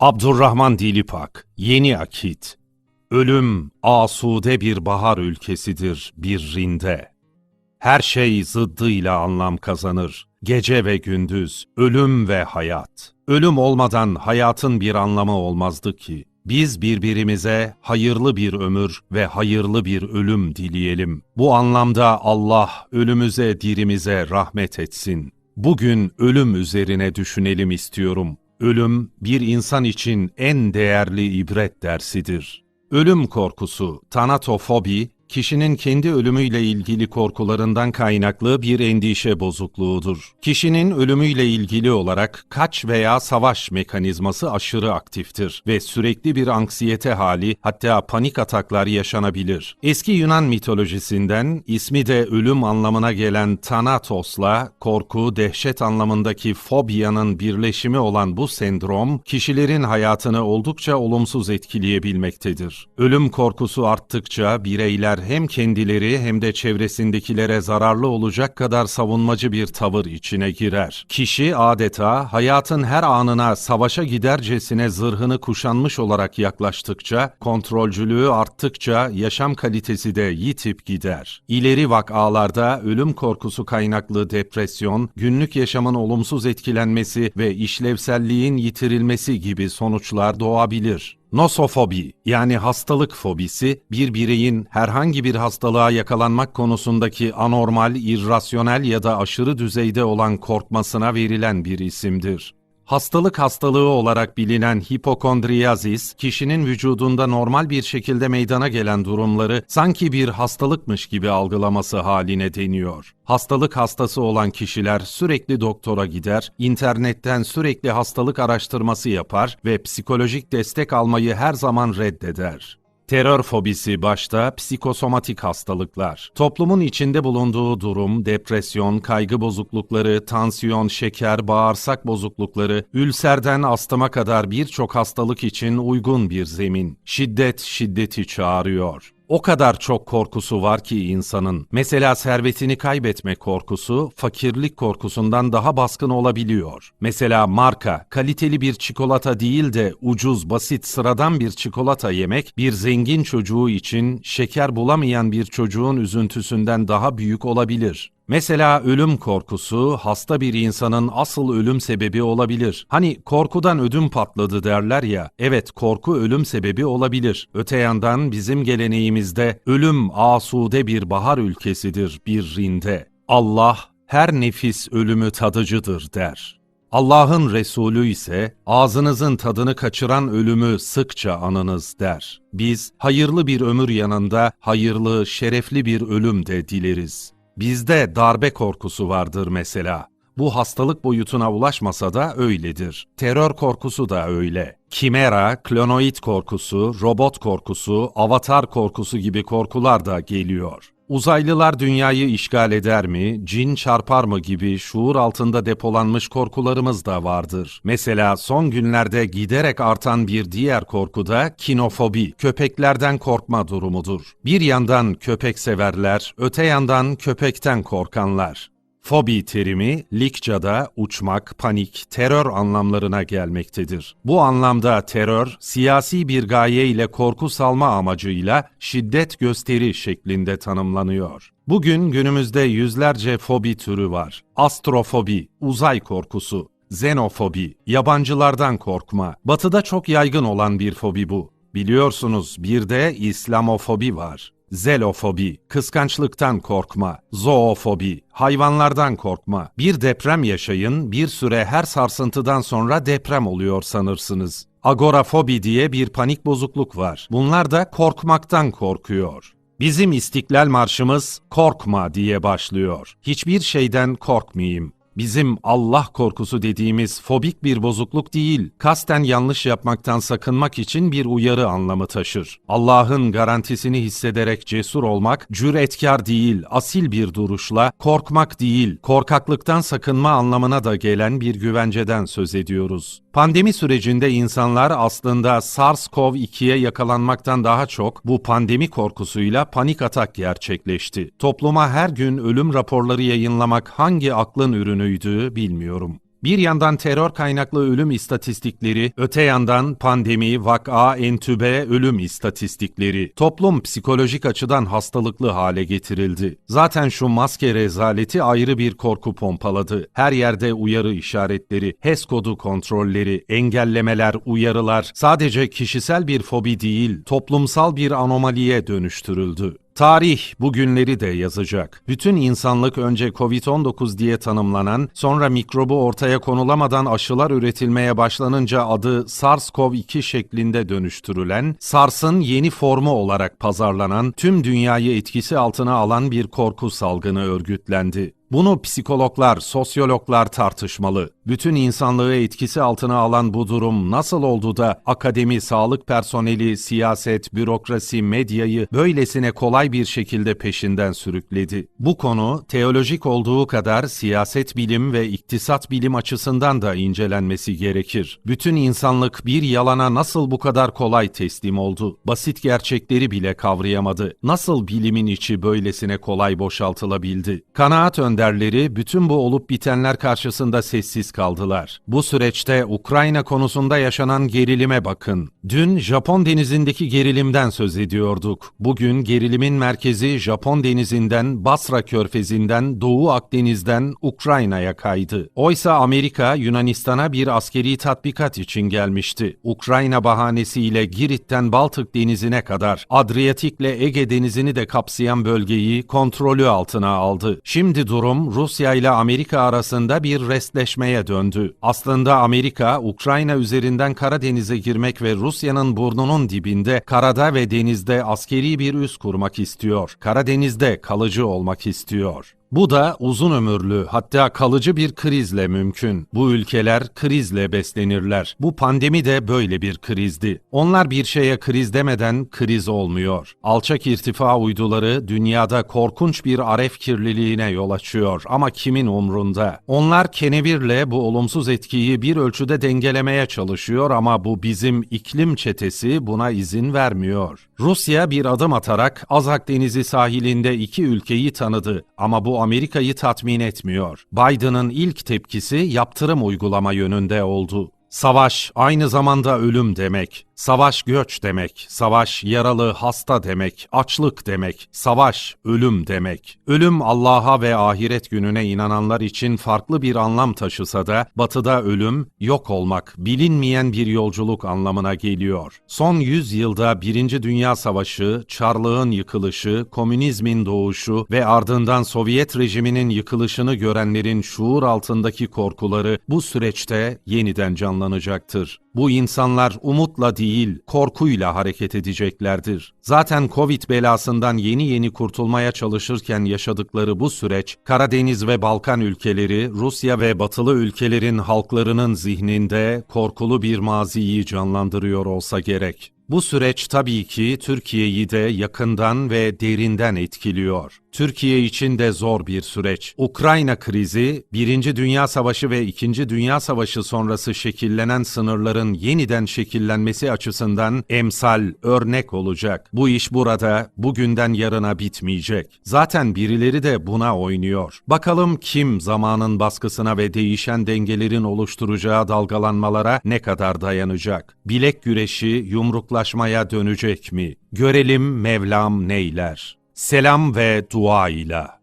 Abdurrahman Dilipak, Yeni Akit Ölüm, asude bir bahar ülkesidir bir rinde. Her şey zıddıyla anlam kazanır. Gece ve gündüz, ölüm ve hayat. Ölüm olmadan hayatın bir anlamı olmazdı ki. Biz birbirimize hayırlı bir ömür ve hayırlı bir ölüm dileyelim. Bu anlamda Allah ölümüze dirimize rahmet etsin. Bugün ölüm üzerine düşünelim istiyorum. Ölüm bir insan için en değerli ibret dersidir. Ölüm korkusu, tanatofobi, kişinin kendi ölümüyle ilgili korkularından kaynaklı bir endişe bozukluğudur. Kişinin ölümüyle ilgili olarak kaç veya savaş mekanizması aşırı aktiftir ve sürekli bir anksiyete hali hatta panik ataklar yaşanabilir. Eski Yunan mitolojisinden ismi de ölüm anlamına gelen Thanatos'la korku, dehşet anlamındaki fobiyanın birleşimi olan bu sendrom kişilerin hayatını oldukça olumsuz etkileyebilmektedir. Ölüm korkusu arttıkça bireyler hem kendileri hem de çevresindekilere zararlı olacak kadar savunmacı bir tavır içine girer. Kişi adeta hayatın her anına savaşa gidercesine zırhını kuşanmış olarak yaklaştıkça, kontrolcülüğü arttıkça yaşam kalitesi de yitip gider. İleri vakalarda ölüm korkusu kaynaklı depresyon, günlük yaşamın olumsuz etkilenmesi ve işlevselliğin yitirilmesi gibi sonuçlar doğabilir. Nosofobi yani hastalık fobisi bir bireyin herhangi bir hastalığa yakalanmak konusundaki anormal, irrasyonel ya da aşırı düzeyde olan korkmasına verilen bir isimdir. Hastalık hastalığı olarak bilinen hipokondriyazis, kişinin vücudunda normal bir şekilde meydana gelen durumları sanki bir hastalıkmış gibi algılaması haline deniyor. Hastalık hastası olan kişiler sürekli doktora gider, internetten sürekli hastalık araştırması yapar ve psikolojik destek almayı her zaman reddeder. Terör fobisi başta psikosomatik hastalıklar. Toplumun içinde bulunduğu durum, depresyon, kaygı bozuklukları, tansiyon, şeker, bağırsak bozuklukları, ülserden astıma kadar birçok hastalık için uygun bir zemin. Şiddet şiddeti çağırıyor. O kadar çok korkusu var ki insanın. Mesela servetini kaybetme korkusu, fakirlik korkusundan daha baskın olabiliyor. Mesela marka, kaliteli bir çikolata değil de ucuz, basit, sıradan bir çikolata yemek, bir zengin çocuğu için şeker bulamayan bir çocuğun üzüntüsünden daha büyük olabilir. Mesela ölüm korkusu hasta bir insanın asıl ölüm sebebi olabilir. Hani korkudan ödüm patladı derler ya. Evet korku ölüm sebebi olabilir. Öte yandan bizim geleneğimizde ölüm asude bir bahar ülkesidir bir rinde. Allah her nefis ölümü tadıcıdır der. Allah'ın Resulü ise ağzınızın tadını kaçıran ölümü sıkça anınız der. Biz hayırlı bir ömür yanında hayırlı, şerefli bir ölüm de dileriz. Bizde darbe korkusu vardır mesela. Bu hastalık boyutuna ulaşmasa da öyledir. Terör korkusu da öyle. Kimera, klonoid korkusu, robot korkusu, avatar korkusu gibi korkular da geliyor. Uzaylılar dünyayı işgal eder mi, cin çarpar mı gibi şuur altında depolanmış korkularımız da vardır. Mesela son günlerde giderek artan bir diğer korku da kinofobi, köpeklerden korkma durumudur. Bir yandan köpek severler, öte yandan köpekten korkanlar. Fobi terimi Likca'da uçmak, panik, terör anlamlarına gelmektedir. Bu anlamda terör, siyasi bir gaye ile korku salma amacıyla şiddet gösteri şeklinde tanımlanıyor. Bugün günümüzde yüzlerce fobi türü var. Astrofobi, uzay korkusu, xenofobi, yabancılardan korkma. Batıda çok yaygın olan bir fobi bu. Biliyorsunuz bir de İslamofobi var. Zelofobi, kıskançlıktan korkma, zoofobi, hayvanlardan korkma. Bir deprem yaşayın, bir süre her sarsıntıdan sonra deprem oluyor sanırsınız. Agorafobi diye bir panik bozukluk var. Bunlar da korkmaktan korkuyor. Bizim İstiklal Marşımız korkma diye başlıyor. Hiçbir şeyden korkmayayım. Bizim Allah korkusu dediğimiz fobik bir bozukluk değil, kasten yanlış yapmaktan sakınmak için bir uyarı anlamı taşır. Allah'ın garantisini hissederek cesur olmak, cüretkar değil, asil bir duruşla, korkmak değil, korkaklıktan sakınma anlamına da gelen bir güvenceden söz ediyoruz. Pandemi sürecinde insanlar aslında SARS-CoV-2'ye yakalanmaktan daha çok bu pandemi korkusuyla panik atak gerçekleşti. Topluma her gün ölüm raporları yayınlamak hangi aklın ürünüydü bilmiyorum. Bir yandan terör kaynaklı ölüm istatistikleri, öte yandan pandemi, vaka, entübe, ölüm istatistikleri. Toplum psikolojik açıdan hastalıklı hale getirildi. Zaten şu maske rezaleti ayrı bir korku pompaladı. Her yerde uyarı işaretleri, HES kodu kontrolleri, engellemeler, uyarılar sadece kişisel bir fobi değil, toplumsal bir anomaliye dönüştürüldü. Tarih bu günleri de yazacak. Bütün insanlık önce Covid-19 diye tanımlanan, sonra mikrobu ortaya konulamadan aşılar üretilmeye başlanınca adı SARS-CoV-2 şeklinde dönüştürülen, SARS'ın yeni formu olarak pazarlanan, tüm dünyayı etkisi altına alan bir korku salgını örgütlendi. Bunu psikologlar, sosyologlar tartışmalı. Bütün insanlığı etkisi altına alan bu durum nasıl oldu da akademi, sağlık personeli, siyaset, bürokrasi, medyayı böylesine kolay bir şekilde peşinden sürükledi? Bu konu teolojik olduğu kadar siyaset bilim ve iktisat bilim açısından da incelenmesi gerekir. Bütün insanlık bir yalana nasıl bu kadar kolay teslim oldu? Basit gerçekleri bile kavrayamadı. Nasıl bilimin içi böylesine kolay boşaltılabildi? Kanaat önderleri bütün bu olup bitenler karşısında sessiz kaldılar. Bu süreçte Ukrayna konusunda yaşanan gerilime bakın. Dün Japon denizindeki gerilimden söz ediyorduk. Bugün gerilimin merkezi Japon denizinden, Basra körfezinden, Doğu Akdeniz'den Ukrayna'ya kaydı. Oysa Amerika Yunanistan'a bir askeri tatbikat için gelmişti. Ukrayna bahanesiyle Girit'ten Baltık denizine kadar Adriyatik'le Ege denizini de kapsayan bölgeyi kontrolü altına aldı. Şimdi durum Rusya ile Amerika arasında bir restleşmeye döndü. Aslında Amerika, Ukrayna üzerinden Karadeniz'e girmek ve Rusya'nın burnunun dibinde karada ve denizde askeri bir üs kurmak istiyor. Karadeniz'de kalıcı olmak istiyor. Bu da uzun ömürlü hatta kalıcı bir krizle mümkün. Bu ülkeler krizle beslenirler. Bu pandemi de böyle bir krizdi. Onlar bir şeye kriz demeden kriz olmuyor. Alçak irtifa uyduları dünyada korkunç bir aref kirliliğine yol açıyor ama kimin umrunda? Onlar kenevirle bu olumsuz etkiyi bir ölçüde dengelemeye çalışıyor ama bu bizim iklim çetesi buna izin vermiyor. Rusya bir adım atarak Azak Denizi sahilinde iki ülkeyi tanıdı ama bu Amerika'yı tatmin etmiyor. Biden'ın ilk tepkisi yaptırım uygulama yönünde oldu. Savaş aynı zamanda ölüm demek. Savaş göç demek. Savaş yaralı, hasta demek. Açlık demek. Savaş ölüm demek. Ölüm Allah'a ve ahiret gününe inananlar için farklı bir anlam taşısa da batıda ölüm yok olmak, bilinmeyen bir yolculuk anlamına geliyor. Son 100 yılda Birinci Dünya Savaşı, Çarlığın yıkılışı, komünizmin doğuşu ve ardından Sovyet rejiminin yıkılışını görenlerin şuur altındaki korkuları bu süreçte yeniden canlanacaktır. Bu insanlar umutla değil, korkuyla hareket edeceklerdir. Zaten Covid belasından yeni yeni kurtulmaya çalışırken yaşadıkları bu süreç, Karadeniz ve Balkan ülkeleri, Rusya ve batılı ülkelerin halklarının zihninde korkulu bir maziyi canlandırıyor olsa gerek. Bu süreç tabii ki Türkiye'yi de yakından ve derinden etkiliyor. Türkiye için de zor bir süreç. Ukrayna krizi, Birinci Dünya Savaşı ve İkinci Dünya Savaşı sonrası şekillenen sınırların yeniden şekillenmesi açısından emsal, örnek olacak. Bu iş burada, bugünden yarına bitmeyecek. Zaten birileri de buna oynuyor. Bakalım kim zamanın baskısına ve değişen dengelerin oluşturacağı dalgalanmalara ne kadar dayanacak? Bilek güreşi yumruklaşmaya dönecek mi? Görelim Mevlam neyler. Selam ve dua ile.